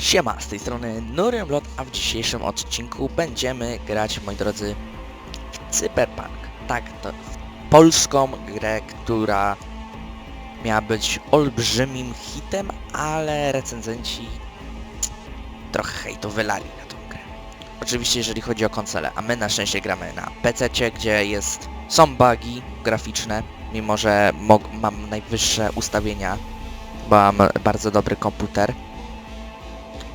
Siema, z tej strony Nuremlot, a w dzisiejszym odcinku będziemy grać, moi drodzy, w Cyberpunk. Tak, to w polską grę, która miała być olbrzymim hitem, ale recenzenci trochę hejtu wylali na tą grę. Oczywiście jeżeli chodzi o konsolę, a my na szczęście gramy na PC, gdzie jest, są bugi graficzne, mimo że mam najwyższe ustawienia, bo mam bardzo dobry komputer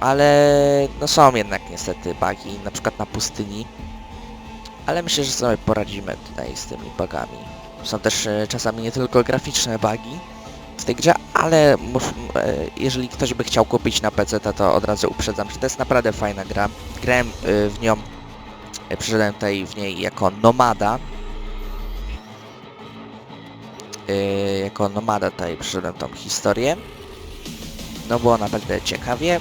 ale no są jednak niestety bugi, na przykład na pustyni. Ale myślę, że sobie poradzimy tutaj z tymi bugami. Są też e, czasami nie tylko graficzne bugi w tej grze, ale e, jeżeli ktoś by chciał kupić na PC, to, od razu uprzedzam, że to jest naprawdę fajna gra. Grałem e, w nią, przyszedłem tutaj w niej jako nomada. Jako nomada tutaj przyszedłem tą historię. No było naprawdę ciekawie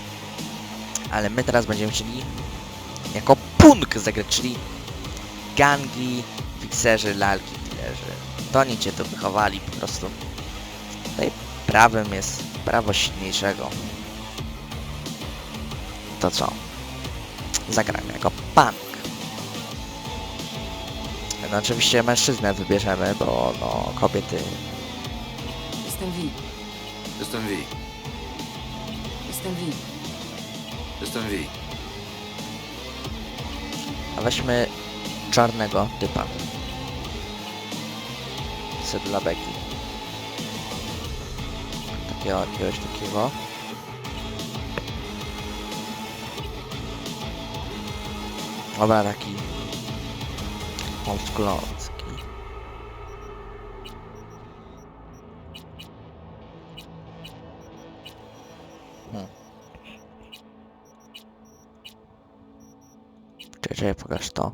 ale my teraz będziemy chcieli jako punk zagrać, czyli gangi, fikserzy, lalki, dealerzy. To oni cię tu wychowali po prostu. Tutaj prawem jest prawo silniejszego. To co? Zagramy jako punk. No oczywiście mężczyznę wybierzemy, bo no kobiety... Jestem V. Jestem V. Jestem V. Jestem V. A weźmy czarnego typa. Set dla beki. Takiego, jakiegoś takiego. Dobra, taki oldschoolowski. Hmm. Czekaj, pokaż to.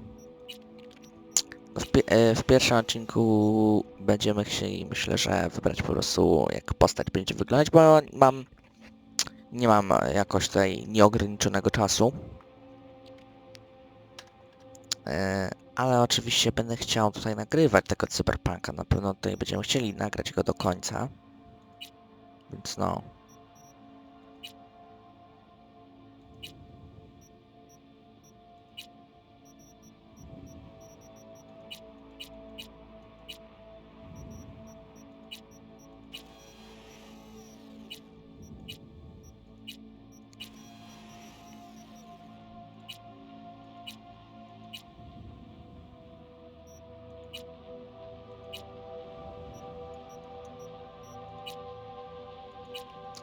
W, pi- e, w pierwszym odcinku będziemy chcieli, myślę, że wybrać po prostu jak postać będzie wyglądać, bo mam... Nie mam jakoś tutaj nieograniczonego czasu. E, ale oczywiście będę chciał tutaj nagrywać tego cyberpunka. Na pewno tutaj będziemy chcieli nagrać go do końca. Więc no...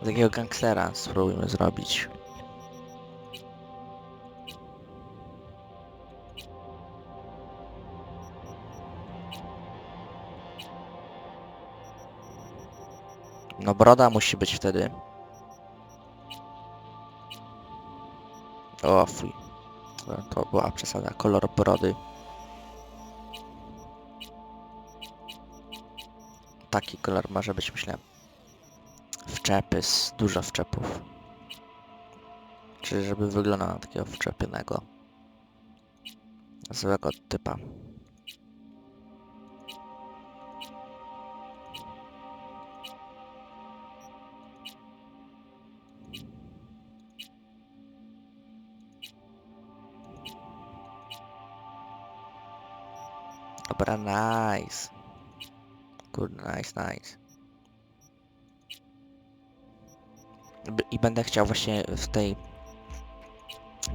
Takiego gangstera spróbujmy zrobić. No broda musi być wtedy. O fuj. To- była przesada. Kolor brody. Taki kolor może być myślę. Wczepy, dużo wczepów. Czyli żeby wyglądał na takiego wczepionego. Złego typa. Dobra, nice. Kurde, nice, nice. I będę chciał właśnie w tej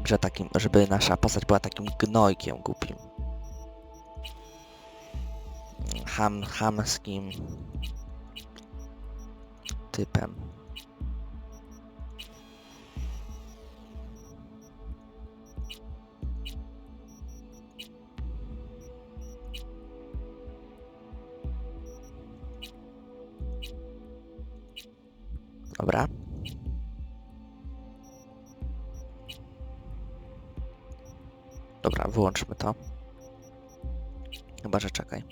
grze takim, żeby nasza postać była takim gnojkiem głupim. Ham, hamskim typem. Dobra. Dobra, wyłączmy to. Chyba, że czekaj.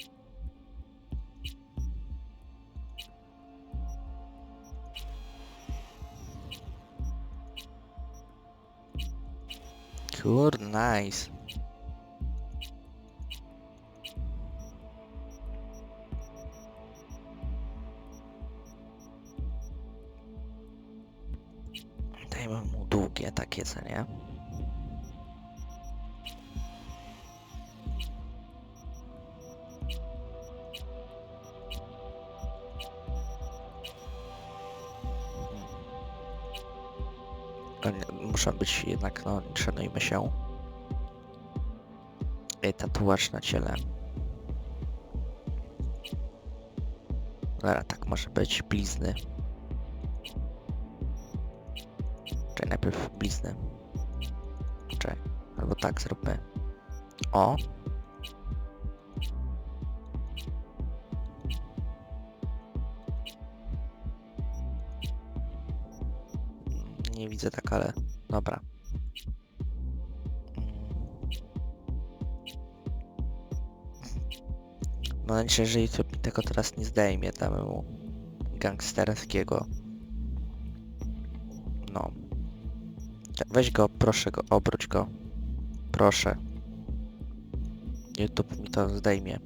Kurde, nice. Dajmy mu długie takie, co nie? Muszą być jednak, no, szanujmy się. I tatuaż na ciele. Dobra, tak może być. Blizny. Czekaj, najpierw blizny. Czekaj, albo tak zróbmy. O! Nie widzę tak, ale Że YouTube mi tego teraz nie zdejmie, damy mu gangsterskiego. No. Weź go, proszę go, obróć go. Proszę. YouTube mi to zdejmie.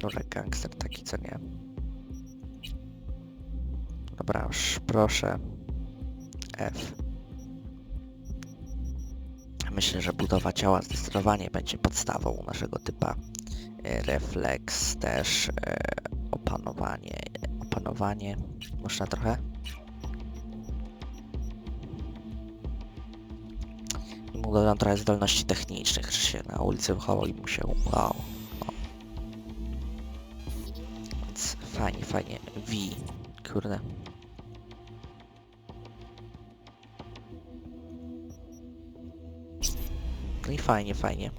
Dobra, gangster taki, co nie. Dobra, już proszę. F. Myślę, że budowa ciała zdecydowanie będzie podstawą naszego typa. E, Refleks też, e, opanowanie, opanowanie. Można trochę? I mu dodam trochę zdolności technicznych, że się na ulicy wychował i mu się wow. O. Więc fajnie, fajnie. V. Kurde. No i fajnie, fajnie.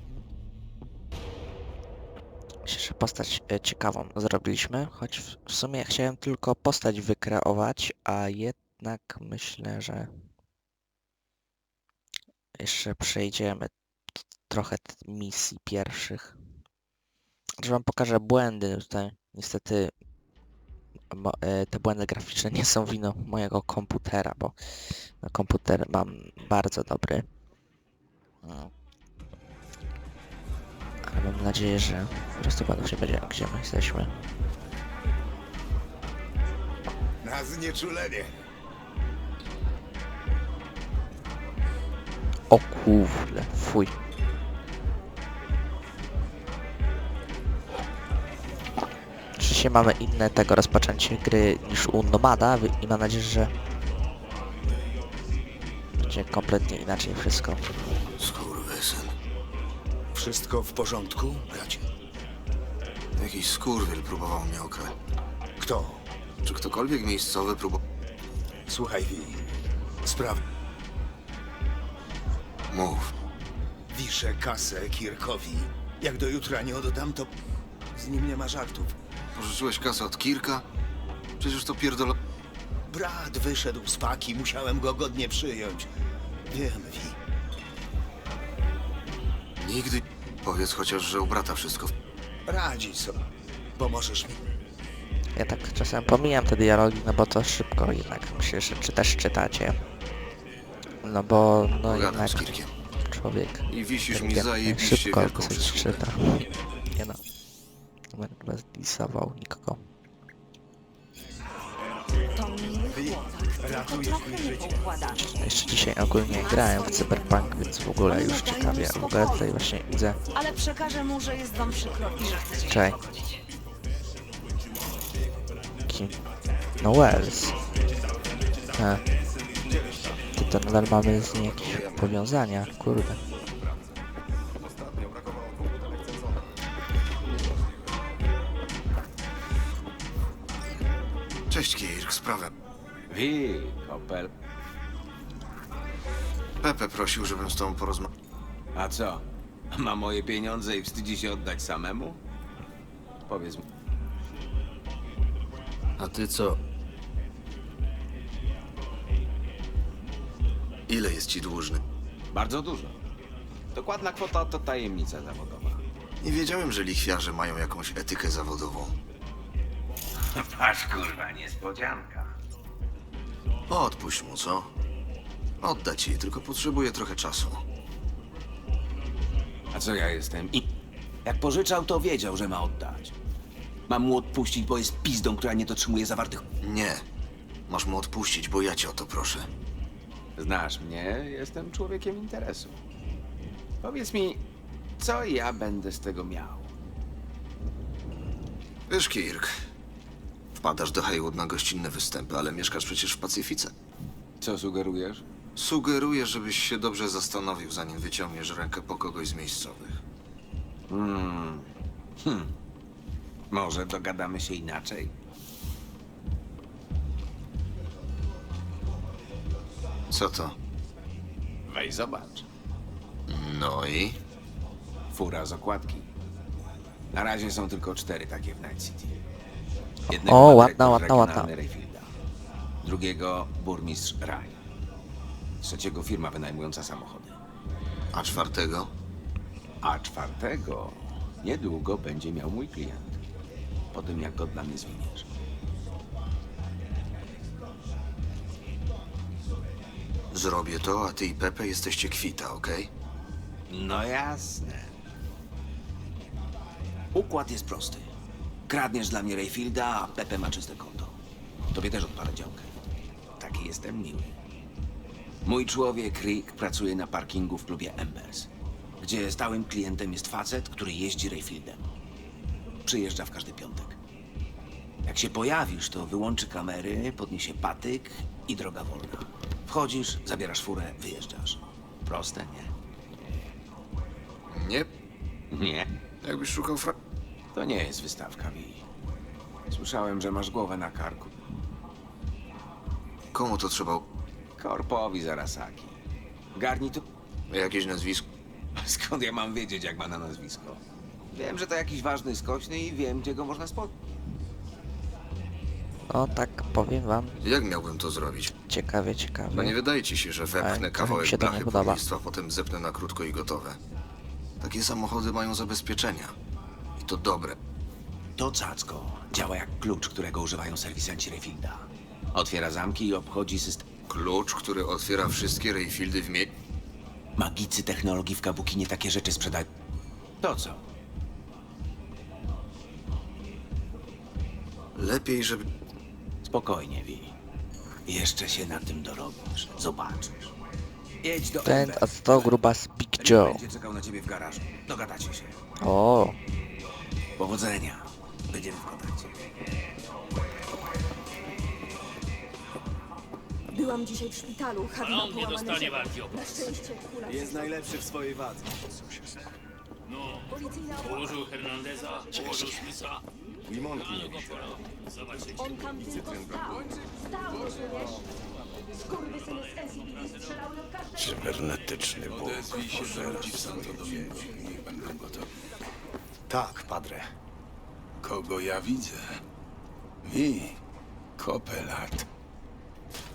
Myślę, że postać e, ciekawą zrobiliśmy, choć w, sumie chciałem tylko postać wykreować, a jednak myślę, że jeszcze przejdziemy trochę misji pierwszych. Że wam pokażę błędy tutaj. Niestety e, te błędy graficzne nie są winą mojego komputera, bo no, komputer mam bardzo dobry. Ale mam nadzieję, że po prostu będą się wiedział, gdzie my jesteśmy. Na znieczulenie. O kurde, fuj. Oczywiście mamy inne tego rozpoczęcie gry niż u Nomada i mam nadzieję, że będzie kompletnie inaczej wszystko. Wszystko w porządku, bracie? Jakiś skurwiel próbował mnie okraść. Kto? Czy ktokolwiek miejscowy próbował... Słuchaj, Wi. Spraw... Mów. Wiszę kasę Kirkowi. Jak do jutra nie oddam, to... Z nim nie ma żartów. Pożyczyłeś kasę od Kirka? Przecież to pierdolo... Brat wyszedł z paki, musiałem go godnie przyjąć. Wiem, Wi. Nigdy... Powiedz chociaż, że u brata wszystko... w- Radzi sobie. Pomożesz mi. Ja tak czasem pomijam te dialogi, no bo to szybko jednak myślę, że czy też czytacie. No bo no Pogadam jednak z Kirkiem. człowiek I wisisz mi zajebiście szybko wielką coś przysługę. czyta. Nie no. Będę bez disował nikogo. Trochę niepoukładany. Jeszcze dzisiaj ogólnie grałem w Cyberpunk, więc w ogóle już ciekawie. W ogóle tutaj właśnie widzę. Ale przekażę mu, że jest wam przykro i że chcecie się Czekaj. pogodzić. Kim? No Wells. A. Ty to nadal mamy z nim jakieś powiązania, kurde. Cześć, Kirk. Sprawę. Wi, Kopel. Pepe prosił, żebym z tobą porozmawiał. A co? Ma moje pieniądze i wstydzi się oddać samemu? Powiedz mi. A ty co? Ile jest ci dłużny? Bardzo dużo. Dokładna kwota to tajemnica zawodowa. Nie wiedziałem, że lichwiarze mają jakąś etykę zawodową. Patrz kurwa, niespodzianka. Odpuść mu, co? Odda ci, tylko potrzebuję trochę czasu. A co ja jestem? I jak pożyczał, to wiedział, że ma oddać. Mam mu odpuścić, bo jest pizdą, która nie dotrzymuje zawartych... Nie. Masz mu odpuścić, bo ja cię o to proszę. Znasz mnie, jestem człowiekiem interesu. Powiedz mi, co ja będę z tego miał? Wiesz, Kirk, wpadasz do Haywood na gościnne występy, ale mieszkasz przecież w Pacyfice. Co sugerujesz? Sugeruję, żebyś się dobrze zastanowił, zanim wyciągniesz rękę po kogoś z miejscowych. Może dogadamy się inaczej? Co to? Weź zobacz. No i? Fura z okładki. Na razie są tylko cztery takie w Night City. O, ma ładna, dyrektor ładna, ładna. regionalny. Drugiego burmistrz Raj. Trzeciego firma wynajmująca samochody. A czwartego? A czwartego niedługo będzie miał mój klient. Po tym jak go dla mnie zwiniesz. Zrobię to, a ty i Pepe jesteście kwita, okej? No jasne. Układ jest prosty. Kradniesz dla mnie Rayfielda, a Pepe ma czyste konto. Tobie też odpalę działkę. Jestem miły. Mój człowiek Rick pracuje na parkingu w klubie Embers, gdzie stałym klientem jest facet, który jeździ Rayfieldem. Przyjeżdża w każdy piątek. Jak się pojawisz, to wyłączy kamery, podniesie patyk i droga wolna. Wchodzisz, zabierasz furę, wyjeżdżasz. Proste, nie? Nie? Nie. Jakbyś szukał fra... To nie jest wystawka, Wi. Słyszałem, że masz głowę na karku. Komu to trzeba... Korpowi Zarasaki. Garni to... Jakieś nazwisko? Skąd ja mam wiedzieć, jak ma na nazwisko? Wiem, że to jakiś ważny skośny i wiem, gdzie go można spotkać. No tak powiem wam, Jak miałbym to zrobić? ciekawie, ciekawie. No nie wydaje ci się, że wepchnę mi kawałek się to nie blachy podoba. powieństwa, potem zepnę na krótko i gotowe. Takie samochody mają zabezpieczenia. I to dobre. To cacko działa jak klucz, którego używają serwisanci Rayfielda. Otwiera zamki i obchodzi system. Klucz, który otwiera wszystkie Rayfieldy w mie... Magicy technologii w Kabuki nie takie rzeczy sprzedają. To co? Lepiej, żeby... Spokojnie, Wi. Jeszcze się na tym dorobisz. Zobaczysz. Jedź do Ten, a to gruba z Big Rick Joe. będzie czekał na ciebie w garażu. Dogadacie się. O, Powodzenia. Będziemy w kontakcie. Byłam dzisiaj w szpitalu. Harry ma On nie połamane dostanie żebro. walki o Na szczęście kula Jest najlepszy w swojej wadze. policyjna Położył Hernandeza, położył Smitha. Limonki nie. Zobaczycie. On tam tylko stał. Stał, rozumiesz? Skurwysyny z NCPD strzelały do każdego. Cybernetyczny Bóg. Odezwij się do ludzi w Santo Domingo. Niech będą gotowi. Tak, padre. Kogo ja widzę? Wi, Kopelat.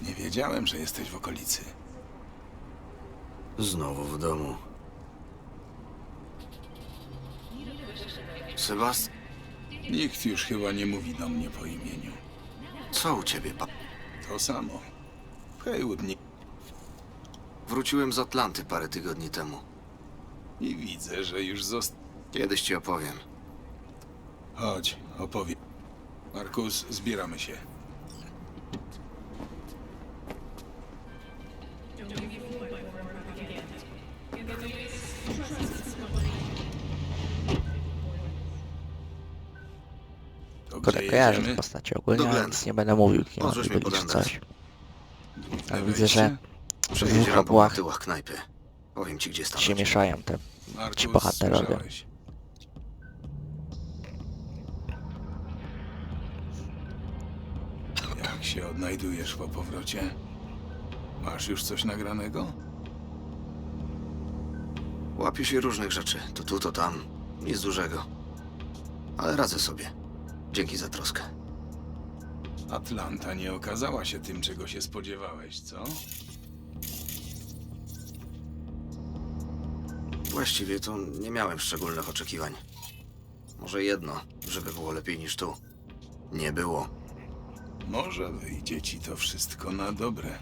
Nie wiedziałem, że jesteś w okolicy. Znowu w domu. Sebast... Nikt już chyba nie mówi do mnie po imieniu. Co u ciebie, pa... To samo. W Haywood nie... Wróciłem z Atlanty parę tygodni temu. I widzę, że już zost... Kiedyś ci opowiem. Chodź, opowiem. Markus, zbieramy się. Kojarzę jedziemy? te postacie ogólnie, Do ale Glena. nic nie będę mówił, kim Możesz oni mi byli czy podglądać. coś. Ale widzę, że Przejeźdź dwóch rampą na obłach tyłach knajpy. Powiem ci, gdzie się stanąć. mieszają te Markus, ci bohaterowie. słyszałeś? Jak się odnajdujesz po powrocie? Masz już coś nagranego? Łapię się różnych rzeczy. To tu, to tam. Nic dużego. Ale radzę sobie. Dzięki za troskę. Atlanta nie okazała się tym, czego się spodziewałeś, co? Właściwie to nie miałem szczególnych oczekiwań. Może jedno, żeby było lepiej niż tu. Nie było. Może wyjdzie ci to wszystko na dobre.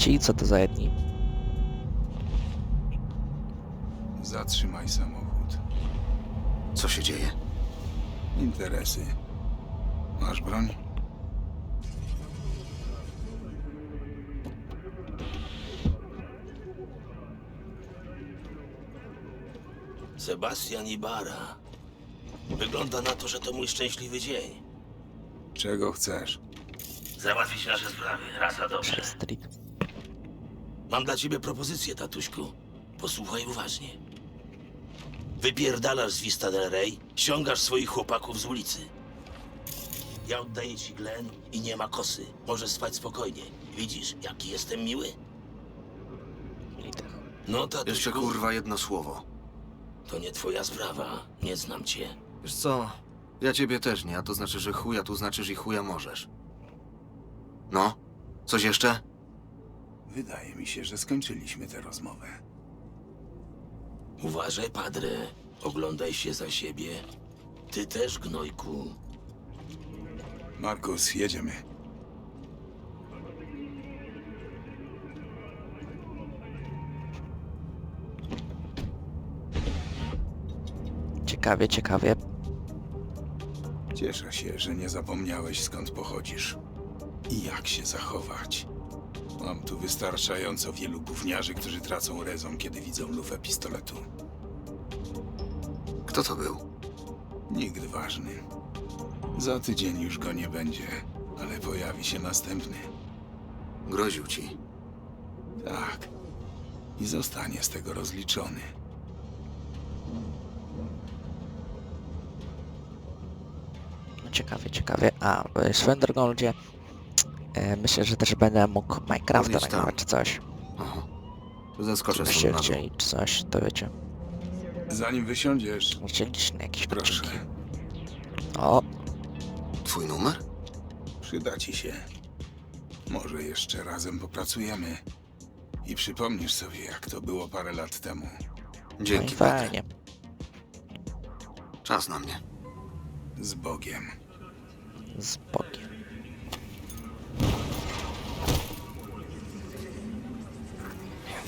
Ci co to za jedni? Zatrzymaj samochód. Co się dzieje? Interesy. Masz broń? Sebastian Ibarra. Wygląda na to, że to mój szczęśliwy dzień. Czego chcesz? Załatwić nasze sprawy, raz a dobrze. Street. Mam dla ciebie propozycję, tatuśku. Posłuchaj uważnie. Wypierdalasz z Vista del Rey, ściągasz swoich chłopaków z ulicy. Ja oddaję ci Glen i nie ma kosy. Możesz spać spokojnie. Widzisz, jaki jestem miły? Liter. No, tatuśku, Jeszcze kurwa jedno słowo. to nie twoja sprawa. Nie znam cię. Wiesz co? Ja ciebie też nie, a to znaczy, że chuja tu znaczysz i chuja możesz. No? Coś jeszcze? Wydaje mi się, że skończyliśmy tę rozmowę. Uważaj, padre. Oglądaj się za siebie. Ty też, gnojku. Markus, jedziemy. Ciekawie, ciekawie. Cieszę się, że nie zapomniałeś skąd pochodzisz i jak się zachować. Mam tu wystarczająco wielu gówniarzy, którzy tracą rezon, kiedy widzą lufę pistoletu. Kto to był? Nikt ważny. Za tydzień już go nie będzie, ale pojawi się następny. Groził ci. Tak. I zostanie z tego rozliczony. No ciekawie, ciekawie. A, y, swoją drogą ludzie, e, myślę, że też będę mógł Minecrafta tam. nagrywać czy coś. Aha. Zaskoczę Byście sobie na dół. chcieli czy coś, to wiecie. Zanim wysiądziesz, Chcieliście na jakieś proszę, odcinki. O, Twój numer? przyda ci się. Może jeszcze razem popracujemy i przypomnisz sobie, jak to było parę lat temu. no i Dzięki, Petre. fajnie. Czas na mnie. Z Bogiem. Z Bogiem.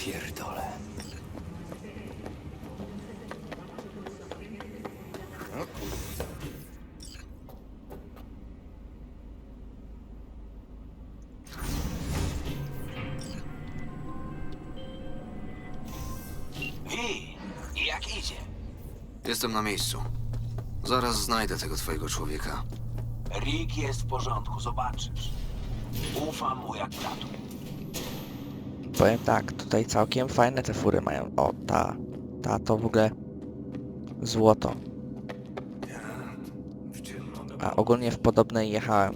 Pierdolę. Wi, jak idzie? Jestem na miejscu. Zaraz znajdę tego twojego człowieka. Rick jest w porządku, zobaczysz. Ufam mu jak bratu. Powiem tak, tutaj całkiem fajne te fury mają. O, ta, ta to w ogóle złoto. A ogólnie w podobnej jechałem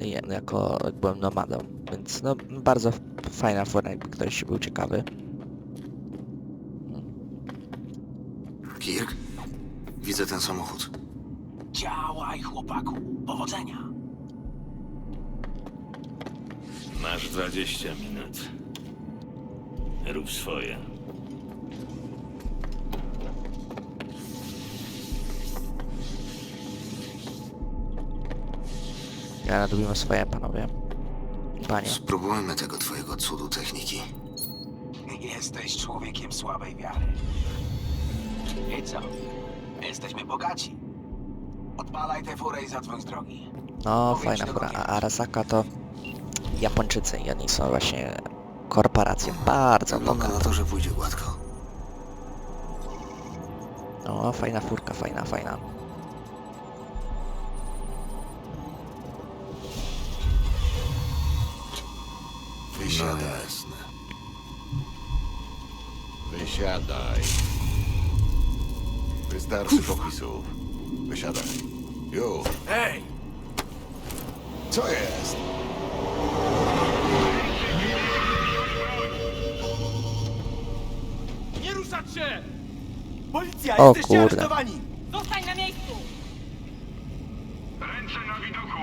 je- jako jak byłem nomadą, więc no bardzo fajna fura, jakby ktoś był ciekawy. Kirk? Widzę ten samochód. Działaj, chłopaku. Powodzenia. Masz 20 minut. Rób swoje. Ja nadrobimy swoje, panowie. Panie. Spróbujmy tego twojego cudu techniki. Jesteś człowiekiem słabej wiary. I co? Jesteśmy bogaci. Odpalaj tę furę i zadzwoń z drogi. No, Powiedz fajna do fura. A Arasaka to Japończycy i oni są właśnie korporacje bardzo Wygląda na bogate. to, że pójdzie gładko. No, fajna furka, fajna, fajna. No Wysiadaj. jasne. Wysiadaj. Wystarczy popisów. Wysiadaj. Już. Ej! Co jest? Się! Policja, O jesteście kurde. aresztowani! Zostań na miejscu! Ręce na widoku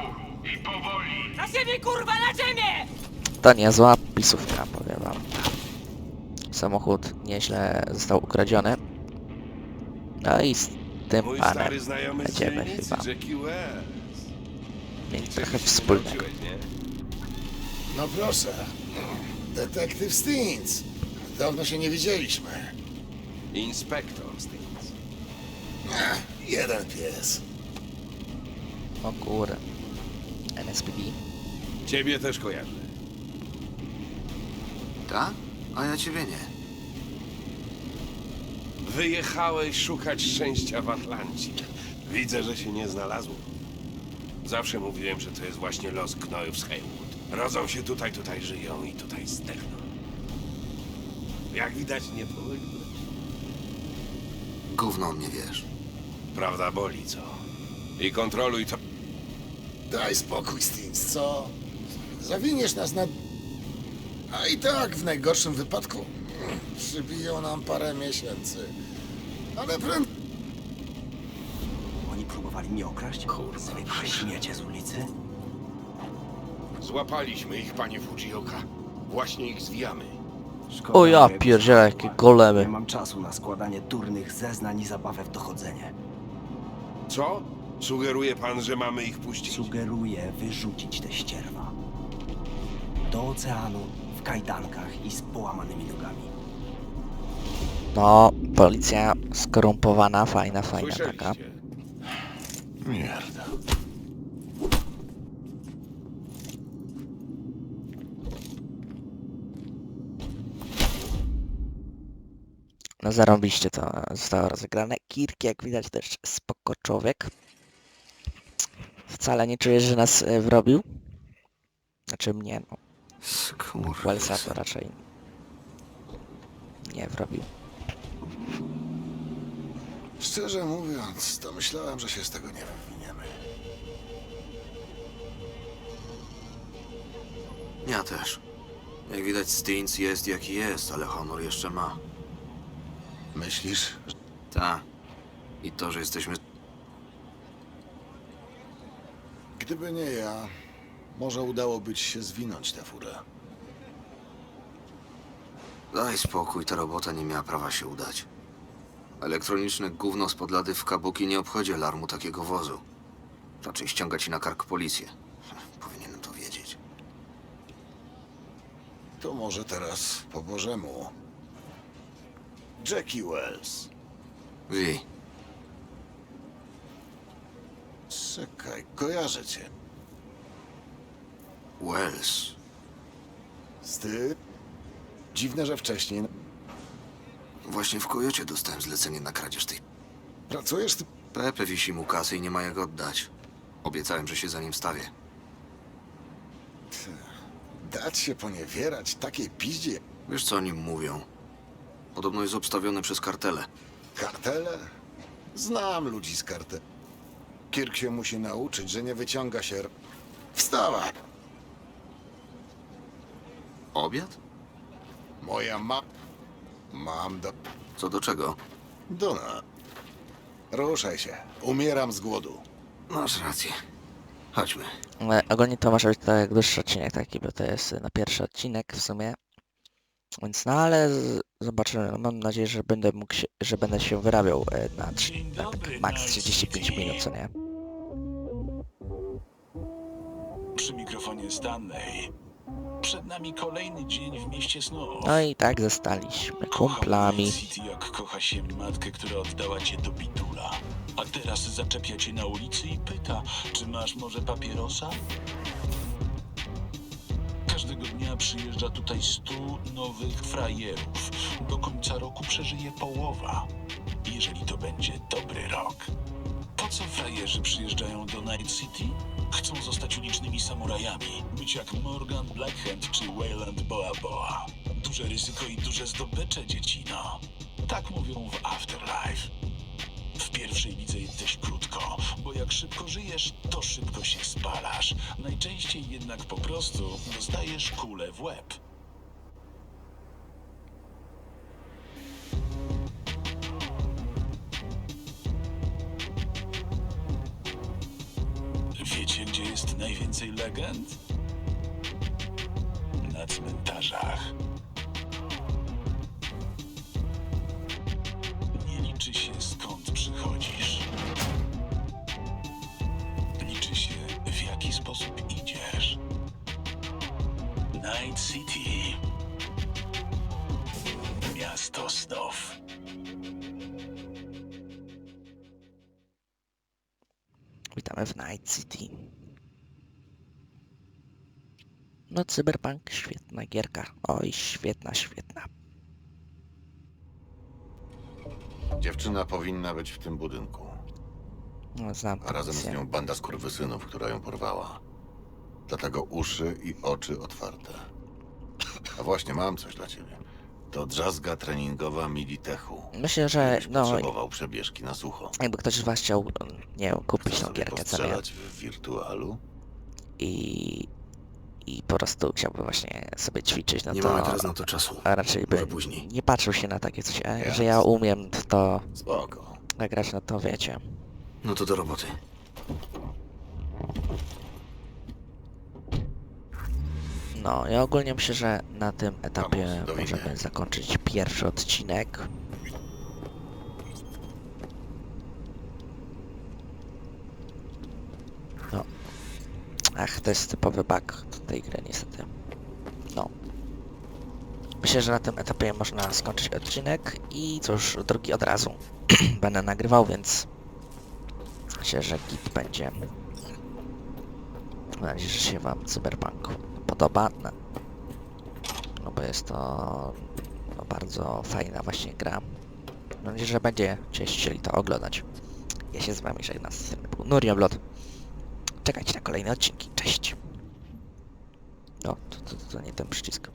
i powoli! Na siebie, kurwa, na ziemię! To niezła pisówka, powiem wam. Samochód nieźle został ukradziony. No i z tym panem znajomy będziemy chyba mieli trochę wspólnego. No proszę. Detektyw Stins. Dawno się nie widzieliśmy. Inspektor Stevens. Ech, jeden pies. O kurde. NSPD. Ciebie też kojarzę. Tak? A ja ciebie nie. Wyjechałeś szukać szczęścia w Atlancie. Widzę, że się nie znalazło. Zawsze mówiłem, że to jest właśnie los gnojów z Haywood. Rodzą się tutaj, tutaj żyją i tutaj zdechną. Jak widać, nie pomyliłem. Gówno mnie wiesz. Prawda boli, co? I kontroluj to. Daj spokój, Stins, co? Zawiniesz nas na... A i tak w najgorszym wypadku mm, przybiją nam parę miesięcy. Ale prędzej... Oni próbowali mnie okraść? Zwykłe śmiecie z ulicy? Złapaliśmy ich, panie Fujioka. Właśnie ich zwijamy. O ja mojego pierdzielę, jakie golemy. Nie mam czasu na składanie durnych zeznań i zabawę w dochodzenie. Co? Sugeruje pan, że mamy ich puścić? Sugeruję wyrzucić te ścierwa. Do oceanu, w kajdankach i z połamanymi nogami. No, policja skorumpowana, fajna, fajna taka. Mierda. No zarąbiście to zostało rozegrane. Kirk, jak widać, też spoko człowiek. Wcale nie czujesz, że nas e, wrobił. Znaczy mnie, no. Skurwa. Wellsa to raczej nie wrobił. Szczerze mówiąc, to myślałem, że się z tego nie wywiniemy. Ja też. Jak widać, Stins jest jaki jest, ale honor jeszcze ma. Myślisz? Ta. I to, że jesteśmy... Gdyby nie ja, może udałoby ci się zwinąć tę furę. Daj spokój, ta robota nie miała prawa się udać. Elektroniczne gówno z podlady w Kabuki nie obchodzi alarmu takiego wozu. Raczej ściąga ci na kark policję. Powinienem to wiedzieć. To może teraz po Bożemu. Jackie Wells. Wi, Czekaj, kojarzę cię. Wells. Sty? Dziwne, że wcześniej. Właśnie w Kojocie dostałem zlecenie na kradzież tej... Pracujesz ty? Pepe wisi mu kasy i nie ma jak oddać. Obiecałem, że się za nim stawię. Dać się poniewierać takiej piździe. Wiesz, co o nim mówią? Podobno jest obstawiony przez kartele. Kartele? Znam ludzi z kartel. Kirk się musi nauczyć, że nie wyciąga się... r- Wstawaj! Obiad? Moja ma... Mam do... Co do czego? Dona. Ruszaj się. Umieram z głodu. Masz rację. Chodźmy. Ale ogólnie to może być tak jak dłuższy odcinek taki, bo to jest na pierwszy odcinek w sumie. Więc no ale zobaczymy. Mam nadzieję, że będę mógł się, że będę się wyrabiał e, na, na tak max 35 minut, co nie? Przy mikrofonie Stanley. Przed nami kolejny dzień w mieście snów. No i tak zostaliśmy kumplami. City jak kocha się matkę, która oddała cię do bidula. A teraz zaczepia cię na ulicy i pyta, czy masz może papierosa? Każdego dnia przyjeżdża tutaj stu nowych frajerów. Do końca roku przeżyje połowa. Jeżeli to będzie dobry rok. Po co frajerzy przyjeżdżają do Night City? Chcą zostać ulicznymi samurajami, być jak Morgan Blackhand czy Wayland Boa Boa. Duże ryzyko i duże zdobycze, dziecino. Tak mówią w Afterlife. W pierwszej lidze jesteś krótko, bo jak szybko żyjesz, to szybko się spalasz. Najczęściej jednak po prostu dostajesz kulę w łeb. Night City. No, Cyberpunk, świetna gierka. Oj, świetna, świetna. Dziewczyna powinna być w tym budynku. No, znam A razem z nią banda skurwysynów, która ją porwała. Dlatego uszy i oczy otwarte. A właśnie, mam coś dla ciebie. To drzazga treningowa Militechu. Myślę, że no, potrzebował przebieżki na sucho. jakby ktoś z was chciał, nie wiem, kupić tą gierkę, co nie? w wirtualu? I, I po prostu chciałby właśnie sobie ćwiczyć, no Nie to mamy teraz na to czasu. a raczej by Może później. nie patrzył się na takie coś, e, że Jasne. ja umiem w to Spoko. nagrać, no to wiecie. No to do roboty. No, ja ogólnie myślę, że na tym etapie możemy zakończyć pierwszy odcinek. No. Ach, to jest typowy bug tej gry niestety. No. Myślę, że na tym etapie można skończyć odcinek i cóż, drugi od razu będę nagrywał, więc myślę, że git będzie. Mam nadzieję, że się Wam Cyberpunk podoba. No, no bo jest to no, bardzo fajna właśnie gra. Mam nadzieję, że będziecie chcieli to oglądać. Ja się z Wami żegnam. Z Nurian Blood. Czekajcie na kolejne odcinki. Cześć. No, to, to, to nie ten przycisk.